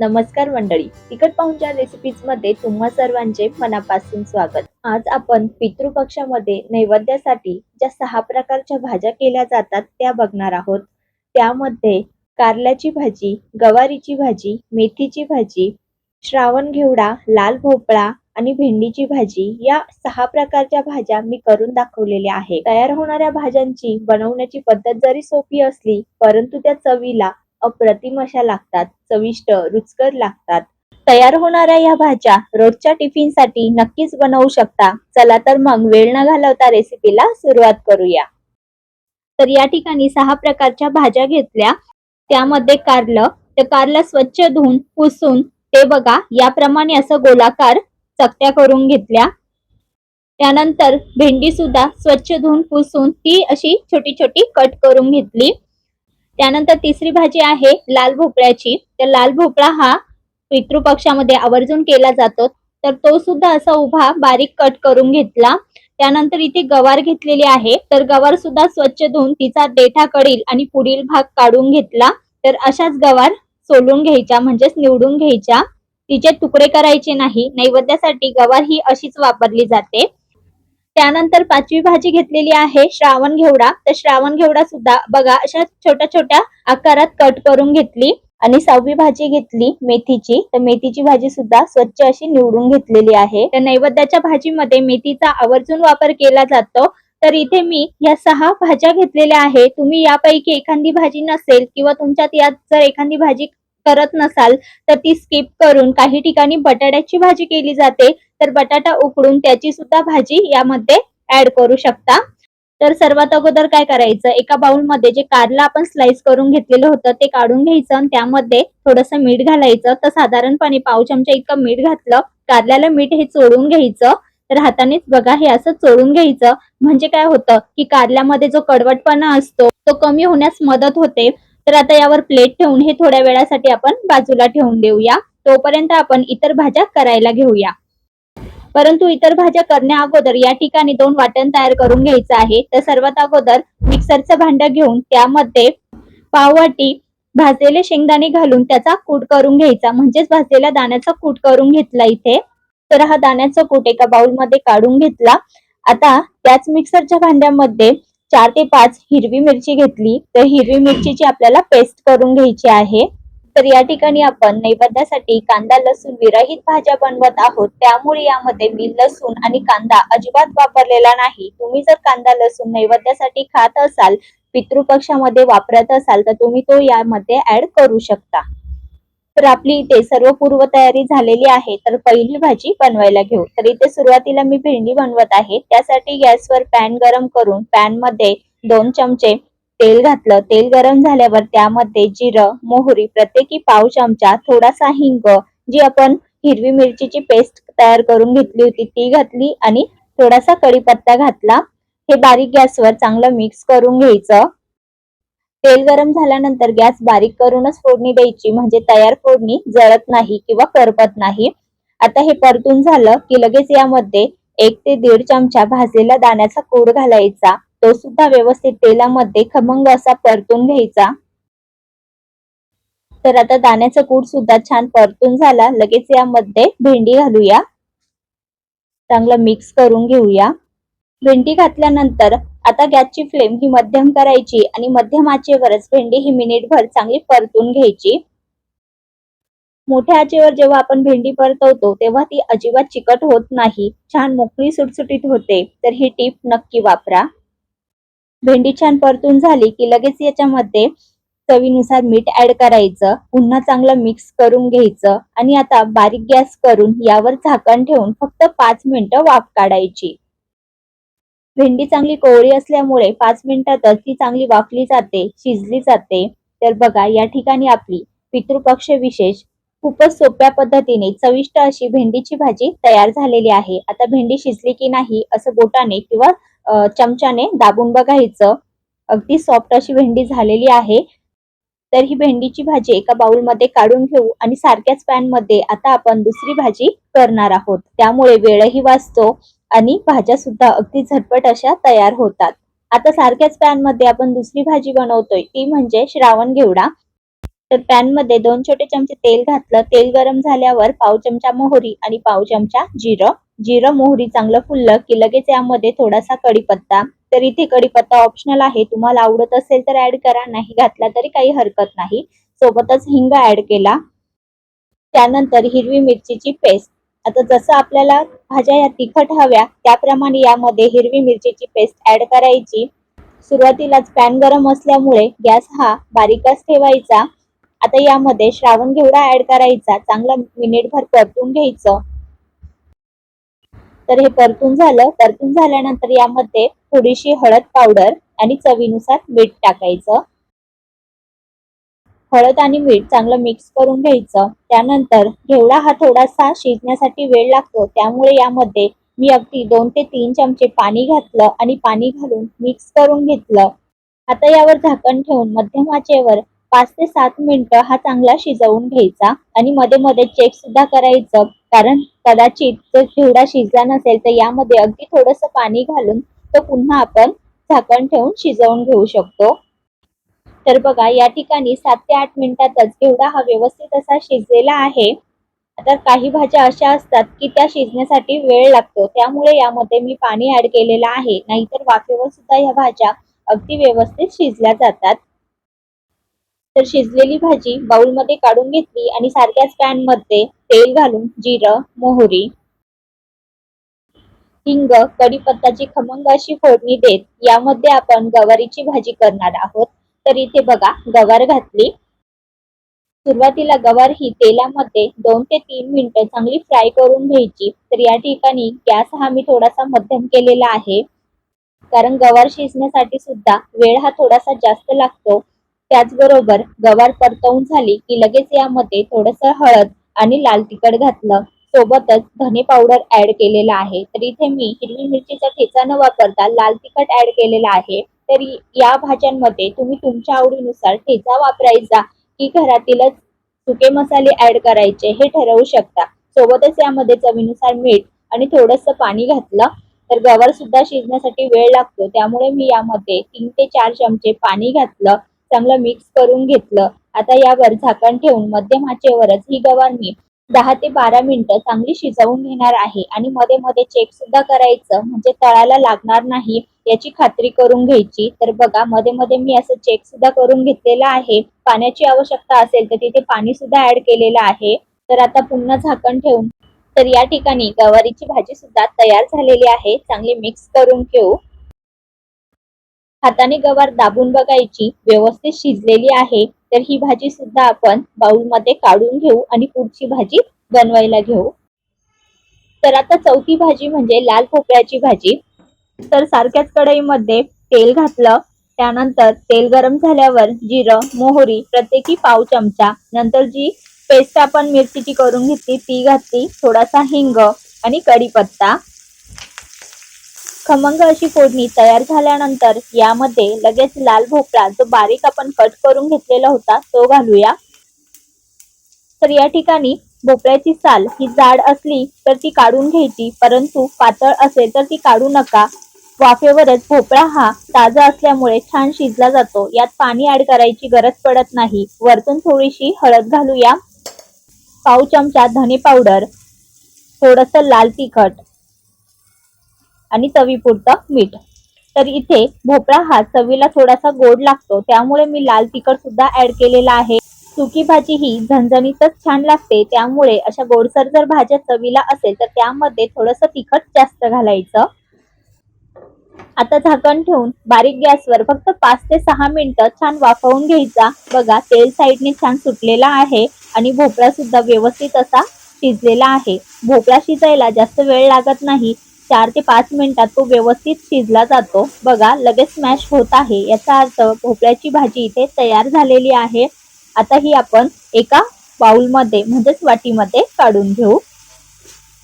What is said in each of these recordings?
नमस्कार मंडळी. तिकट पाहुणच्या रेसिपीजमध्ये तुम्हा सर्वांचे मनापासून स्वागत. आज आपण पितृपक्षामध्ये नैवेद्यासाठी ज्या सहा प्रकारच्या भाज्या केल्या जातात त्या बघणार आहोत. त्यामध्ये कारल्याची भाजी गवारीची भाजी मेथीची भाजी श्रावण घेवडा लाल भोपळा आणि भेंडीची भाजी या सहा प्रकारच्या भाज्या मी करून दाखवलेल्या आहे तयार होणाऱ्या भाज्यांची बनवण्याची पद्धत जरी सोपी असली परंतु त्या चवीला अप्रतिम अशा लागतात चविष्ट रुचकर लागतात. तयार होणाऱ्या या भाज्या रोजच्या टिफिनसाठी नक्कीच बनवू शकता. चला तर मग वेळ न घालवता रेसिपीला सुरुवात करूया. तर या ठिकाणी सहा प्रकारच्या भाज्या घेतल्या. त्यामध्ये कारलं तर कारलं स्वच्छ धुवून पुसून ते बघा याप्रमाणे असं गोलाकार चकत्या करून घेतल्या. त्यानंतर भेंडी सुद्धा स्वच्छ धुवून पुसून ती अशी छोटी छोटी कट करून घेतली. त्यानंतर तिसरी भाजी आहे लाल भोपळ्याची. तर लाल भोपळा हा पितृपक्षामध्ये आवर्जून केला जातो. तर तो सुद्धा असा उभा बारीक कट करून घेतला. त्यानंतर इथे गवार घेतलेली आहे. तर गवार सुद्धा स्वच्छ धुवून तिचा देठा कडील आणि पुढील भाग काढून घेतला. तर अशाच गवार सोलून घ्यायच्या म्हणजेच निवडून घ्यायच्या. तिचे तुकडे करायचे नाही. नैवेद्यासाठी गवार ही अशीच वापरली जाते. त्यानंतर पाचवी भाजी घेतलेली आहे श्रावण घेवडा. तर श्रावण घेवडा सुद्धा बघा अशा छोट्या छोट्या आकारात कट करून घेतली आणि सहावी भाजी घेतली मेथीची. तर मेथीची भाजी सुद्धा स्वच्छ अशी निवडून घेतलेली आहे. तर नैवेद्याच्या भाजीमध्ये मेथीचा आवर्जून वापर केला जातो. तर इथे मी या सहा भाज्या घेतलेल्या आहे तुम्ही यापैकी एखादी भाजी नसेल किंवा तुमच्यात यात जर एखादी भाजी करत नसाल तर ती स्किप करून काही ठिकाणी बटाट्याची भाजी केली जाते. तर बटाटा उकडून त्याची सुद्धा भाजी यामध्ये ऍड करू शकता. तर सर्वात अगोदर काय करायचं? एका बाउलमध्ये जे कारला आपण स्लाइस करून घेतलेलं होतं ते काढून घ्यायचं आणि त्यामध्ये थोडंसं मीठ घालायचं. तर साधारणपणे पाव चमचा इतकं मीठ घातलं कारल्याला मीठ हे चोळून घ्यायचं. तर हातानेच बघा हे असं चोळून घ्यायचं. म्हणजे काय होतं की कारल्यामध्ये जो कडवटपणा असतो तो कमी होण्यास मदत होते. तर आता यावर प्लेट ठेवून हे थोड्या वेळासाठी आपण बाजूला ठेवून देऊया. तोपर्यंत आपण इतर भाज्या करायला घेऊया. परंतु इतर भाज्या करण्या अगोदर या ठिकाणी दोन वाटण तयार करून घ्यायचं आहे. तर सर्वात अगोदर मिक्सरचं भांडं घेऊन त्यामध्ये पाववाटी भाजलेले शेंगदाणे घालून त्याचा कूट करून घ्यायचा. म्हणजेच भाजलेल्या दाण्याचा कूट करून घेतला इथे. तर हा दाण्याचा कूट एका बाउलमध्ये काढून घेतला. आता त्याच मिक्सरच्या भांड्यामध्ये चार ते पाच हिरवी मिरची घेतली. तर हिरवी मिरचीची आपल्याला पेस्ट करून घ्यायची आहे. तर या ठिकाणी आपण नैवेद्यासाठी कांदा लसूण विरहित भाज्या बनवत आहोत. त्यामुळे यामध्ये मी लसूण आणि कांदा अजिबात वापरलेला नाही. तुम्ही जर कांदा लसूण नैवेद्यासाठी खात असाल पितृपक्षामध्ये वापरत असाल तर तुम्ही तो यामध्ये ऍड करू शकता. तर आपली इथे सर्व पूर्व तयारी झालेली आहे. तर पहिली भाजी बनवायला घेऊ. तर इथे सुरुवातीला मी भेंडी बनवत आहे. त्यासाठी गॅसवर पॅन गरम करून पॅनमध्ये दोन चमचे तेल घातलं. तेल गरम झाल्यावर त्यामध्ये जिरं मोहरी प्रत्येकी पाव चमचा थोडासा हिंग जी आपण हिरवी मिरचीची पेस्ट तयार करून घेतली होती ती घातली आणि थोडासा कढीपत्ता घातला. हे बारीक गॅसवर चांगलं मिक्स करून घ्यायचं. तेल गरम झाल्यानंतर गॅस बारीक करूनच फोडणी द्यायची. म्हणजे तयार फोडणी जळत नाही किंवा करपत नाही. आता हे परतून झालं की लगेच यामध्ये एक ते दीड चमचा भाजलेला दाण्याचा कूड घालायचा. तो सुद्धा व्यवस्थित तेलामध्ये खमंग असा परतून घ्यायचा. तर आता दाण्याचा कूड सुद्धा छान परतून झाला. लगेच यामध्ये भेंडी घालूया. चांगलं मिक्स करून घेऊया. भेंडी घातल्यानंतर आता गॅसची फ्लेम ही मध्यम करायची आणि मध्यम आचेवरच भेंडी ही मिनिटभर चांगली परतून घ्यायची. मोठ्या आचेवर जेव्हा आपण भेंडी परतवतो तेव्हा ती अजिबात चिकट होत नाही. छान मोकळी सुटसुटीत होते. तर ही टीप नक्की वापरा. भेंडी छान परतून झाली की लगेच याच्यामध्ये चवीनुसार मीठ ऍड करायचं पुन्हा चांगलं मिक्स करून घ्यायचं आणि आता बारीक गॅस करून यावर झाकण ठेवून फक्त पाच मिनिटं वाफ काढायची. भेंडी चांगली कोवळी असल्यामुळे पाच मिनिटातच ती चांगली वाफली जाते शिजली जाते. तर बघा या ठिकाणी आपली पितृपक्ष विशेष खूपच सोप्या पद्धतीने चविष्ट अशी भेंडीची भाजी तयार झालेली आहे. आता भेंडी शिजली की नाही असं बोटाने किंवा चमच्याने दाबून बघायचं. अगदी सॉफ्ट अशी भेंडी झालेली आहे. तर ही भेंडीची भाजी एका बाउलमध्ये काढून घेऊ आणि सारख्याच पॅनमध्ये आता आपण दुसरी भाजी करणार आहोत. त्यामुळे वेळही वाचतो आणि भाज्या सुद्धा अगदी झटपट अशा तयार होतात. आता सारख्याच पॅनमध्ये आपण दुसरी भाजी बनवतोय. ती म्हणजे श्रावण घेवडा. तर पॅनमध्ये दोन छोटे चमचे तेल घातलं. तेल गरम झाल्यावर पाव चमचा मोहरी आणि पाव चमचा जिरं. जिरं मोहरी चांगलं फुललं की लगेच यामध्ये थोडासा कढीपत्ता. तर इथे कढीपत्ता ऑप्शनल आहे. तुम्हाला आवडत असेल तर ऍड करा. नाही घातला तरी काही हरकत नाही. सोबतच हिंग ऍड केला. त्यानंतर हिरवी मिरचीची पेस्ट आता जसं आपल्याला भाज्या या तिखट हव्या त्याप्रमाणे यामध्ये हिरवी मिरचीची पेस्ट ऍड करायची. सुरुवातीलाच पॅन गरम असल्यामुळे गॅस हा बारीकच ठेवायचा. आता यामध्ये श्रावण घेवडा ऍड करायचा. चांगला मिनिटभर परतून घ्यायचं. तर हे परतून झालं. परतून झाल्यानंतर यामध्ये थोडीशी हळद पावडर आणि चवीनुसार मीठ टाकायचं. हळद आणि मीठ चांगलं मिक्स करून घ्यायचं. त्यानंतर घेवडा हा थोडासा शिजण्यासाठी वेळ लागतो. त्यामुळे यामध्ये मी अगदी दोन ते तीन चमचे पाणी घातलं आणि पाणी घालून मिक्स करून घेतलं. आता यावर झाकण ठेवून मध्यम आचेवर पाच ते सात मिनिटं हा चांगला शिजवून घ्यायचा आणि मध्ये मध्ये चेक सुद्धा करायचं. कारण कदाचित जर चिवडा शिजला नसेल तर यामध्ये अगदी थोडस पाणी घालून तो पुन्हा आपण झाकण ठेवून शिजवून घेऊ शकतो. तर बघा या ठिकाणी सात ते आठ मिनिटातच घेवडा हा व्यवस्थित असा शिजलेला आहे आता काही भाज्या अशा असतात की त्या शिजण्यासाठी वेळ लागतो. त्यामुळे यामध्ये मी पाणी ऍड केलेलं आहे. नाहीतर वाफेवर सुद्धा ह्या भाज्या अगदी व्यवस्थित शिजल्या जातात. तर शिजलेली भाजी बाउलमध्ये काढून घेतली आणि सारख्याच पॅनमध्ये तेल घालून जिरं मोहरी हिंग कढीपत्ताची खमंग अशी फोडणी देत यामध्ये आपण गवारीची भाजी करणार आहोत. तर इथे बघा गवार घातली. सुरुवातीला गवार ही तेलामध्ये दोन ते तीन मिनिटं चांगली फ्राय करून घ्यायची. तर या ठिकाणी गॅस हा मी थोडासा मध्यम केलेला आहे. कारण गवार शिजण्यासाठी सुद्धा वेळ हा थोडासा जास्त लागतो. त्याचबरोबर गवार परतवून झाली की लगेच यामध्ये थोडस हळद आणि लाल तिखट घातलं. सोबतच धने पावडर ऍड केलेला आहे. तर इथे मी हिरवी मिरचीचा ठेचा न वापरता लाल तिखट ऍड केलेला आहे. तर या भाज्यांमध्ये तुम्ही तुमच्या आवडीनुसार ठेचा वापरायचा की घरातीलच सुके मसाले ऍड करायचे हे ठरवू शकता. सोबतच यामध्ये चवीनुसार मीठ आणि थोडस पाणी घातलं. तर गवार सुद्धा शिजण्यासाठी वेळ लागतो. त्यामुळे मी यामध्ये तीन ते चार चमचे पाणी घातलं. चांगलं मिक्स करून घेतलं. आता यावर झाकण ठेवून मध्यम आचेवरच ही गवार मी दहा ते बारा मिनिटं चांगली शिजवून घेणार आहे. आणि मध्ये मध्ये चेक सुद्धा करायचं म्हणजे तळाला लागणार नाही याची खात्री करून घ्यायची. तर बघा मध्ये मध्ये मी असं चेक सुद्धा करून घेतलेला आहे. पाण्याची आवश्यकता असेल तर तिथे पाणी सुद्धा ऍड केलेलं आहे. तर आता पुन्हा झाकण ठेवून तर या ठिकाणी गवारीची भाजी सुद्धा तयार झालेली आहे. चांगली मिक्स करून घेऊ. हाताने गवार दाबून बघायची व्यवस्थित शिजलेली आहे तर ही भाजी सुद्धा आपण बाउलमध्ये काढून घेऊ आणि पुढची भाजी बनवायला घेऊ. तर आता चौथी भाजी म्हणजे लाल भोपळ्याची भाजी. तर सारख्याच कढईमध्ये तेल घातलं त्यानंतर तेल गरम झाल्यावर जिरं मोहरी प्रत्येकी पाव चमचा नंतर जी पेस्ट आपण मिरचीची करून घेतली ती घातली थोडासा हिंग आणि कढीपत्ता. खमंग अशी फोडणी तयार झाल्यानंतर यामध्ये लगेच लाल भोपळा जो बारीक आपण कट करून घेतलेला होता तो घालूया. तर या ठिकाणी भोपळ्याची साल ही जाड असली तर ती काढून घ्यायची परंतु पातळ असेल तर ती काढू नका. वाफेवरच भोपळा हा ताजा असल्यामुळे छान शिजला जातो. यात पाणी ऍड करायची गरज पडत नाही. वरतून थोडीशी हळद घालूया. पाव चमचा धने पावडर. थोडस लाल तिखट. आणि चवीपुरतं मीठ. तर इथे भोपळा हा चवीला थोडासा गोड लागतो त्यामुळे मी लाल तिखट सुद्धा ऍड केलेला आहे. सुकी भाजी ही झणझणीतच छान लागते त्यामुळे अशा गोडसर जर भाज्या चवीला असेल तर त्यामध्ये थोडस तिखट जास्त घालायचं. आता झाकण ठेवून बारीक गॅसवर फक्त पाच ते सहा मिनिटं छान वाफवून घ्यायचा. बघा तेल साईडने छान सुटलेला आहे आणि भोपळा सुद्धा व्यवस्थित असा शिजलेला आहे. भोपळा शिजायला जास्त वेळ लागत नाही चार ते पाच मिनिटात तो व्यवस्थित शिजला जातो. बघा लगेच स्मॅश होत आहे. याचा अर्थ भोपळ्याची भाजी इथे तयार झालेली आहे. आता ही आपण एका बाउलमध्ये म्हणजेच वाटीमध्ये काढून घेऊ.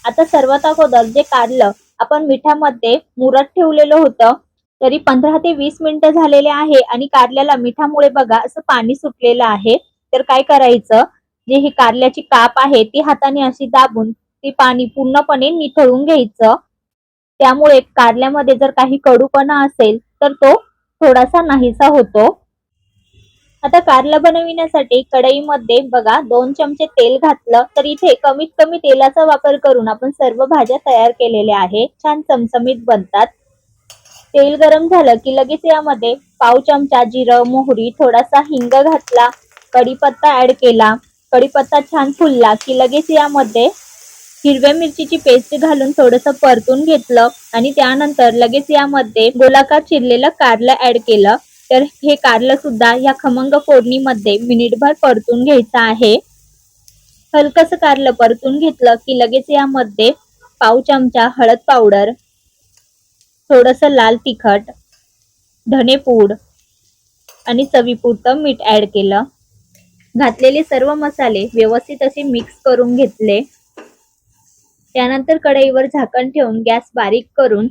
आता सर्वात अगोदर जे कारलं आपण मिठामध्ये मुरत ठेवलेलं होतं. तरी पंधरा ते वीस मिनिटं झालेले आहे आणि कारल्याला मिठामुळे बघा असं पाणी सुटलेलं आहे. तर काय करायचं? जे ही कारल्याची काप आहे ती हाताने अशी दाबून ती पाणी पूर्णपणे निथळून घ्यायचं. त्यामुळे कारल्यामध्ये जर काही कडूपणा असेल तर तो थोडासा नाहीसा होतो. आता कारलं बनविण्यासाठी कढईमध्ये बघा दोन चमचे तेल घातलं तर इथे कमीत कमी तेलाचा वापर करून आपण सर्व भाज्या तयार केलेल्या आहे छान चमचमीत बनतात. तेल गरम झालं की लगेच यामध्ये पाव चमचा जिरं मोहरी थोडासा हिंग घातला कढीपत्ता ऍड केला. कढीपत्ता छान फुलला की लगेच यामध्ये हिरव्या मिरचीची पेस्ट घालून थोडस परतून घेतलं आणि त्यानंतर लगेच यामध्ये गोलाकार चिरलेलं कारलं ऍड केलं. तर हे कारलं सुद्धा या खमंग फोडणीमध्ये मिनिटभर परतून घ्यायचं आहे. हलकस कारलं परतून घेतलं की लगेच यामध्ये पाव चमचा हळद पावडर थोडस लाल तिखट धनेपूड आणि चवीपुरतं मीठ ऍड केलं. घातलेले सर्व मसाले व्यवस्थित असे मिक्स करून घेतले. त्यानंतर कढईवर झाकण ठेवून गॅस बारीक करून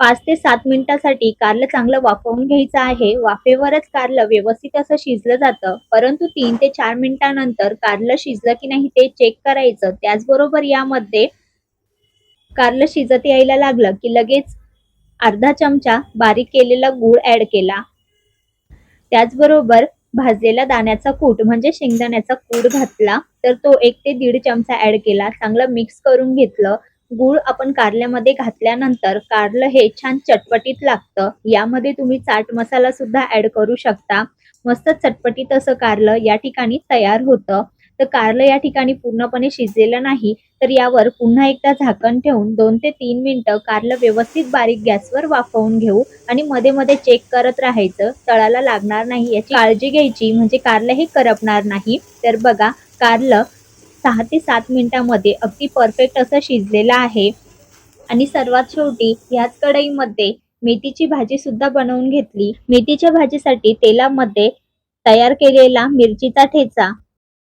पाच ते सात मिनिटासाठी कारलं चांगलं वाफवून घ्यायचं आहे. वाफेवरच कारलं व्यवस्थित असं शिजलं जातं परंतु तीन ते चार मिनिटानंतर कारलं शिजलं की नाही ते चेक करायचं. त्याचबरोबर यामध्ये कारलं शिजत यायला लागलं की लगेच अर्धा चमचा बारीक केलेला गूळ ऍड केला. त्याचबरोबर भाजलेला दाण्याचा कूट म्हणजे शेंगदाण्याचा कूट घातला तर तो एक ते दीड चमचा ऍड केला चांगला मिक्स करून घेतलं. गूळ आपण कारल्यामध्ये घातल्यानंतर कारलं हे छान चटपटीत लागतं. यामध्ये तुम्ही चाट मसाला सुद्धा ऍड करू शकता. मस्त चटपटीत असं कारलं या ठिकाणी तयार होतं. तर कारलं या ठिकाणी पूर्णपणे शिजलेलं नाही तर यावर पुन्हा एकदा झाकण ठेवून दोन ते तीन मिनटं कारलं व्यवस्थित बारीक गॅसवर वाफवून घेऊ आणि मध्ये मध्ये चेक करत राहायचं तळाला लागणार नाही याची काळजी घ्यायची म्हणजे कारलं हे करपणार नाही. तर बघा कारलं सहा ते सात मिनिटामध्ये अगदी परफेक्ट असं शिजलेलं आहे. आणि सर्वात शेवटी ह्याच कढईमध्ये मेथीची भाजी सुद्धा बनवून घेतली. मेथीच्या भाजीसाठी तेलामध्ये तयार केलेला मिरचीचा ठेचा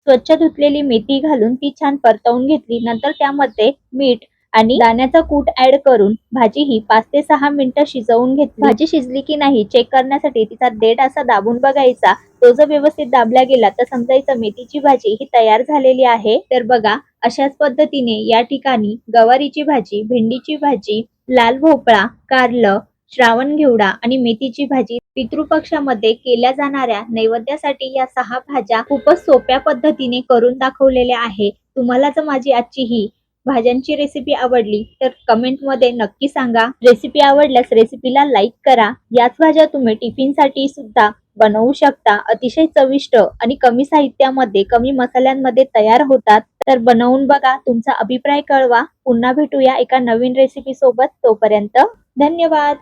स्वच्छ धुतलेली मेथी घालून ती छान परतवून घेतली. नंतर त्यामध्ये मीठ आणि दाण्याचा कूट ऍड करून भाजी ही पाच ते सहा मिनिटं शिजवून घेतली. भाजी शिजली की नाही चेक करण्यासाठी तिचा देठ असा दाबून बघायचा. तो जर व्यवस्थित दाबला गेला तर समजायचं मेथीची भाजी ही तयार झालेली आहे. तर बघा अशाच पद्धतीने या ठिकाणी गवारीची भाजी भेंडीची भाजी लाल भोपळा कारलं श्रावण घेवडा आणि मेथीची भाजी पितृपक्षामध्ये केल्या जाणाऱ्या नैवेद्यासाठी या सहा भाज्या खूपच सोप्या पद्धतीने करून दाखवलेल्या आहे. तुम्हाला जर माझी आजची ही भाज्यांची रेसिपी आवडली तर कमेंटमध्ये नक्की सांगा. रेसिपी आवडल्यास रेसिपीला लाईक करा. याच भाज्या तुम्ही टिफिनसाठी सुद्धा बनवू शकता. अतिशय चविष्ट आणि कमी साहित्यामध्ये कमी मसाल्यांमध्ये तयार होतात. तर बनवून बघा. तुमचा अभिप्राय कळवा. पुन्हा भेटूया एका नवीन रेसिपी सोबत. तोपर्यंत धन्यवाद.